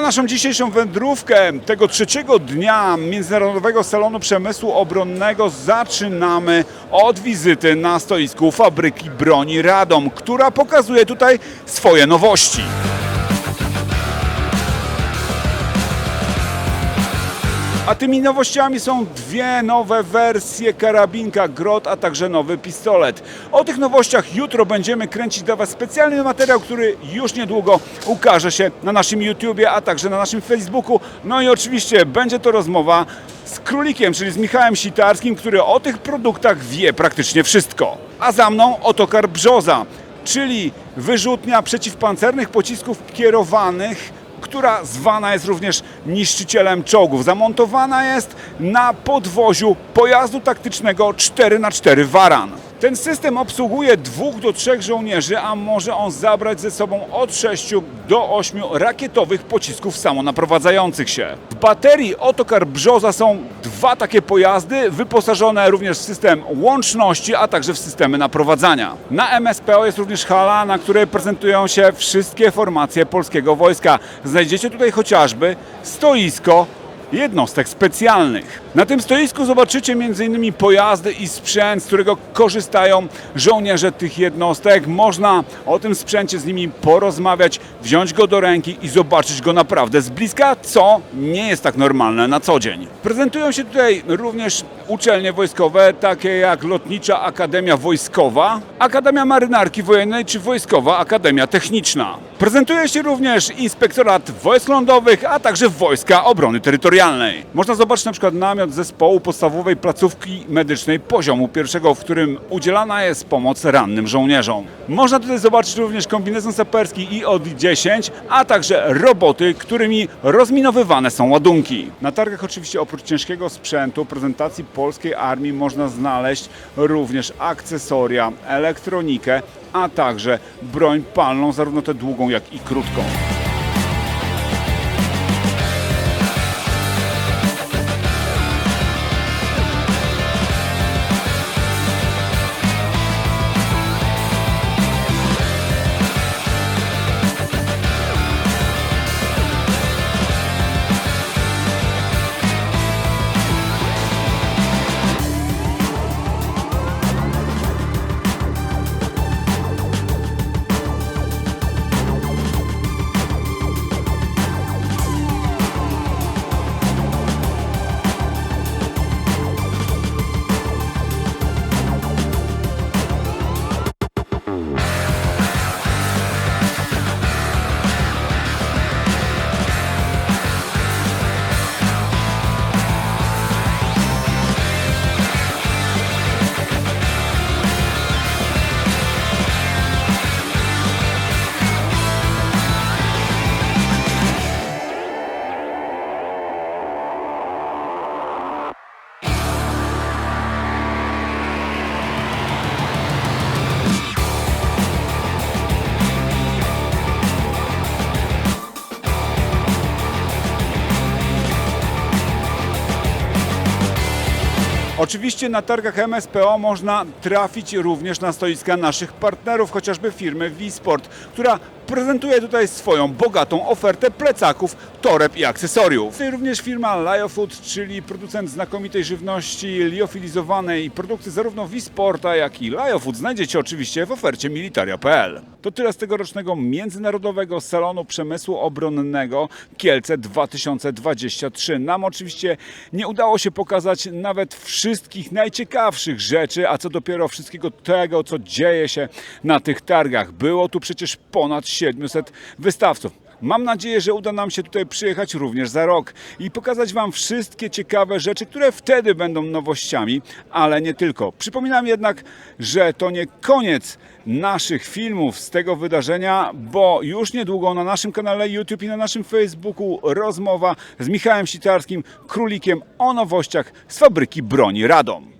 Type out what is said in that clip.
naszą dzisiejszą wędrówkę tego trzeciego dnia Międzynarodowego Salonu Przemysłu Obronnego zaczynamy od wizyty na stoisku fabryki broni Radom, która pokazuje tutaj swoje nowości. A tymi nowościami są dwie nowe wersje karabinka Grot, a także nowy pistolet. O tych nowościach jutro będziemy kręcić dla Was specjalny materiał, który już niedługo ukaże się na naszym YouTubie, a także na naszym Facebooku. No i oczywiście będzie to rozmowa z Królikiem, czyli z Michałem Sitarskim, który o tych produktach wie praktycznie wszystko. A za mną otokar Brzoza, czyli wyrzutnia przeciwpancernych pocisków kierowanych która zwana jest również niszczycielem czołgów. Zamontowana jest na podwoziu pojazdu taktycznego 4x4 Varan. Ten system obsługuje dwóch do trzech żołnierzy, a może on zabrać ze sobą od 6 do 8 rakietowych pocisków samonaprowadzających się. W baterii Otokar Brzoza są dwa takie pojazdy, wyposażone również w system łączności, a także w systemy naprowadzania. Na MSPO jest również hala, na której prezentują się wszystkie formacje polskiego wojska. Znajdziecie tutaj chociażby stoisko jednostek specjalnych. Na tym stoisku zobaczycie m.in. pojazdy i sprzęt, z którego korzystają żołnierze tych jednostek. Można o tym sprzęcie z nimi porozmawiać, wziąć go do ręki i zobaczyć go naprawdę z bliska, co nie jest tak normalne na co dzień. Prezentują się tutaj również uczelnie wojskowe, takie jak Lotnicza Akademia Wojskowa, Akademia Marynarki Wojennej czy Wojskowa Akademia Techniczna. Prezentuje się również Inspektorat Wojsk Lądowych, a także Wojska Obrony Terytorialnej. Można zobaczyć na przykład namiot zespołu podstawowej placówki medycznej poziomu pierwszego, w którym udzielana jest pomoc rannym żołnierzom. Można tutaj zobaczyć również kombinezon saperski IOD-10, a także roboty, którymi rozminowywane są ładunki. Na targach oczywiście oprócz ciężkiego sprzętu, prezentacji polskiej armii można znaleźć również akcesoria, elektronikę, a także broń palną, zarówno tę długą, jak i krótką. Oczywiście na targach MSPO można trafić również na stoiska naszych partnerów, chociażby firmy Wisport, która prezentuje tutaj swoją bogatą ofertę plecaków, toreb i akcesoriów. Również firma Liofood, czyli producent znakomitej żywności liofilizowanej i produkty zarówno Wisporta, jak i Liofood znajdziecie oczywiście w ofercie militaria.pl. To tyle z tegorocznego Międzynarodowego Salonu Przemysłu Obronnego Kielce 2023. Nam oczywiście nie udało się pokazać nawet wszystkich najciekawszych rzeczy, a co dopiero wszystkiego tego, co dzieje się na tych targach. Było tu przecież ponad 700 wystawców. Mam nadzieję, że uda nam się tutaj przyjechać również za rok i pokazać Wam wszystkie ciekawe rzeczy, które wtedy będą nowościami, ale nie tylko. Przypominam jednak, że to nie koniec naszych filmów z tego wydarzenia, bo już niedługo na naszym kanale YouTube i na naszym Facebooku rozmowa z Michałem Sitarskim, królikiem o nowościach z fabryki broni Radom.